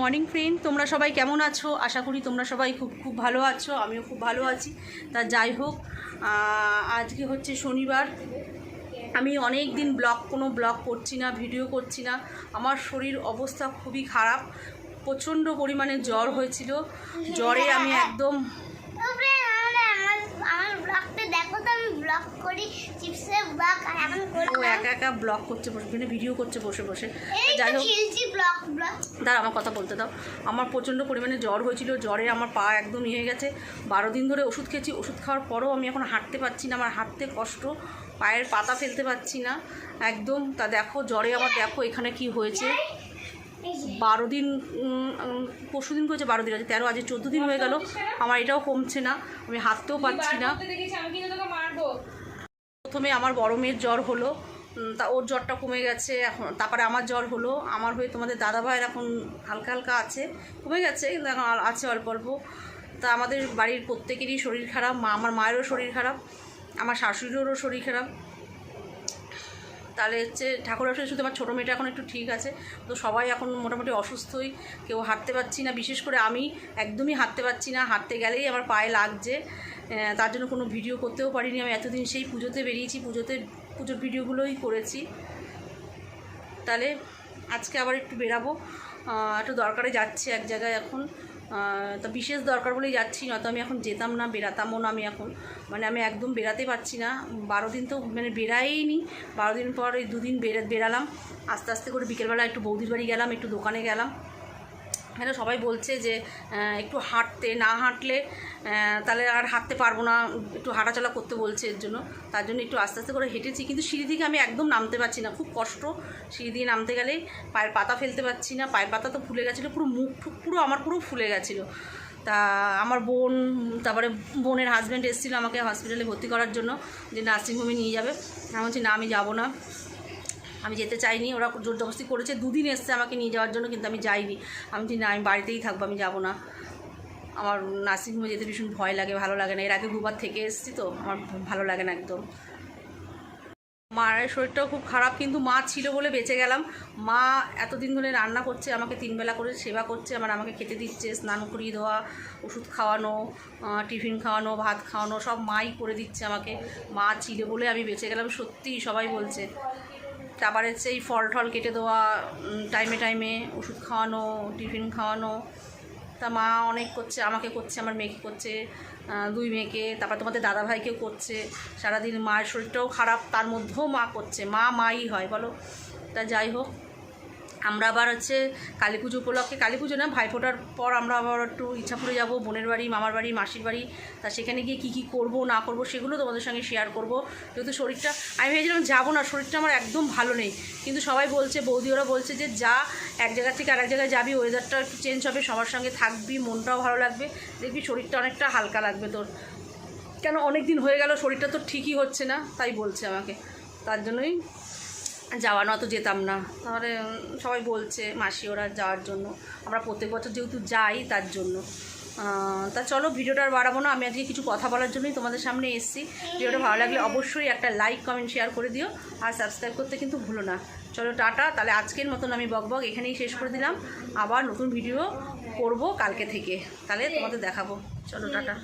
Morning friend তোমরা সবাই কেমন আছো? আশা করি তোমরা সবাই খুব খুব ভালো আছো। আমিও খুব ভালো আছি। তা যাই হোক আজকে হচ্ছে শনিবার। আমি অনেক দিন ব্লগ কোনো ব্লগ করছি না ভিডিও করছি না। আমার শরীর অবস্থা খুবই খারাপ। প্রচণ্ড পরিমাণে জ্বর হয়েছিল। জ্বরে আমি একদম ও একা একা ব্লগ করছে বসে মানে ভিডিও করছে বসে বসে। যাই হোক। দাঁড়া আমার কথা বলতে দাও। আমার প্রচণ্ড পরিমাণে জ্বর হয়েছিল জ্বরে আমার পা একদম ইয়ে হয়ে গেছে। বারো দিন ধরে ওষুধ খেয়েছি ওষুধ খাওয়ার পরেও আমি এখন হাঁটতে পারছি না আমার হাঁটতে কষ্ট পায়ের পাতা ফেলতে পারছি না। একদম তা দেখো জ্বরে আমার দেখো এখানে কি হয়েছে। বারো দিন পরশু দিন করেছে বারো দিন আছে তেরো আজ চোদ্দ দিন হয়ে গেল। আমার এটাও কমছে না আমি হাঁটতেও পারছি না। প্রথমে আমার বড় মেয়ের জ্বর হলো তা ওর জ্বরটা কমে গেছে, এখন তারপরে আমার জ্বর হলো। আমার হয়ে তোমাদের দাদা ভাইয়ের এখন হালকা হালকা আছে, কমে গেছে, কিন্তু এখন আছে অল্প অল্প। তা আমাদের বাড়ির প্রত্যেকেরই শরীর খারাপ, মা, আমার মায়েরও শরীর খারাপ, আমার শাশুড়িরও শরীর খারাপ। তাহলে হচ্ছে ঠাকুর আসলে শুধু আমার ছোটো মেয়েটা এখন একটু ঠিক আছে, তো সবাই এখন মোটামুটি অসুস্থই, কেউ হাঁটতে পারছি না, বিশেষ করে আমি একদমই হাঁটতে পারছি না, হাঁটতে গেলেই আমার পায়ে লাগছে। তার জন্য কোনো ভিডিও করতেও পারিনি, আমি এতদিন সেই পুজোতে বেরিয়েছি, পুজোতে পুজোর ভিডিওগুলোই করেছি। তাহলে আজকে আবার একটু বেরাবো। একটু দরকারে যাচ্ছি এক জায়গায় এখন। তা বিশেষ দরকার বলেই যাচ্ছি, নয়তো আমি এখন যেতাম না বেরাতামও না আমি এখন। মানে আমি একদম বেরাতে পারছি না। বারো দিন তো মানে বেরাইনি বারো দিন পর এই দুদিন বেরা বেরালাম আস্তে আস্তে করে বিকেলবেলা একটু বৌদির বাড়ি গেলাম, একটু দোকানে গেলাম। এখানে সবাই বলছে যে একটু হাঁটতে, না হাঁটলে তাহলে আর হাঁটতে পারব না, একটু হাঁটাচলা করতে বলছে এর জন্য। তার জন্য একটু আস্তে আস্তে করে হেঁটেছি, কিন্তু সিঁড়ি থেকে আমি একদম নামতে পারছি না। খুব কষ্ট, সিঁড়ি দিয়ে নামতে গেলে পায়ের পাতা ফেলতে পারছি না, পায়ের পাতা তো ফুলে গেছিল, পুরো মুখ পুরো আমার পুরো ফুলে গেছিল। তা আমার বোন, তারপরে বোনের হাজব্যান্ড এসেছিল আমাকে হসপিটালে ভর্তি করার জন্য, যে নার্সিংহোমে নিয়ে যাবে। আমি বলছি, না, আমি যাব না। আমি যেতে চাইনি, ওরা জোর করেছে, দুদিন এসছে আমাকে নিয়ে যাওয়ার জন্য, কিন্তু আমি যাইনি। আমি বলছি, না, আমি বাড়িতেই থাকব, আমি যাব না। আমার নার্সিংহোমে যেতে ভীষণ ভয় লাগে, ভালো লাগে না। এর আগে দুবার থেকে এসেছি তো, আমার ভালো লাগে না একদম। মায়ের শরীরটাও খুব খারাপ, কিন্তু মা ছিল বলে বেঁচে গেলাম। মা এতদিন ধরে রান্না করছে, আমাকে তিনবেলা করে সেবা করছে আমার আমাকে খেতে দিচ্ছে, স্নান করিয়ে দেওয়া, ওষুধ খাওয়ানো টিফিন খাওয়ানো, ভাত খাওয়ানো, সব মাই করে দিচ্ছে আমাকে। মা ছিল বলে আমি বেঁচে গেলাম, সত্যিই সবাই বলছে। তারপরে হচ্ছে এই ফল টল কেটে দেওয়া টাইমে টাইমে ওষুধ খাওয়ানো, টিফিন খাওয়ানো। তা মা অনেক করছে, আমাকে করছে, আমার মেয়েকে করছে দুই মেয়েকে। তারপর তোমাদের দাদা ভাইকেও করছে। সারাদিন মায়ের শরীরটাও খারাপ, তার মধ্যেও মা করছে। মা, মাই হয়, বলো? তা যাই হোক। আমরা আবার হচ্ছে কালী পুজো উপলক্ষে কালী পুজো না, ভাইফোঁটার পর আমরা আবার একটু ইচ্ছাপুরে যাব, বোনের বাড়ি, মামার বাড়ি, মাসির বাড়ি। তা সেখানে গিয়ে কী কী করব, না করব, সেগুলো তোমাদের সঙ্গে শেয়ার করব। যেহেতু শরীরটা, আমি ভেবেছিলাম যাব না, শরীরটা আমার একদম ভালো নেই। কিন্তু সবাই বলছে, বৌদি ওরা বলছে যে যা, এক জায়গা থেকে আরেক জায়গায় যাবি ওয়েদারটা একটু চেঞ্জ হবে, সবার সঙ্গে থাকবি, মনটাও ভালো লাগবে, দেখবি শরীরটা অনেকটা হালকা লাগবে তোর। কেন অনেক দিন হয়ে গেল, শরীরটা তো ঠিকই হচ্ছে না, তাই বলছে আমাকে। তার জন্যই যাওয়া নয়তো যেতাম না। তাহলে সবাই বলছে, মাসি ওরা যাওয়ার জন্য। আমরা প্রত্যেক বছর যেহেতু যাই, তার জন্য। তা চলো, ভিডিওটা আর বাড়াবো না। আমি আজকে কিছু কথা বলার জন্যই তোমাদের সামনে এসেছি। ভিডিওটা ভালো লাগলে অবশ্যই একটা লাইক কমেন্ট শেয়ার করে দিও। আর সাবস্ক্রাইব করতে কিন্তু ভুলো না। চলো, টাটা। তাহলে আজকের মতন আমি বক বক এখানেই শেষ করে দিলাম। আবার নতুন ভিডিও করব কালকে থেকে। তাহলে তোমাদের দেখাবো। চলো, টাটা।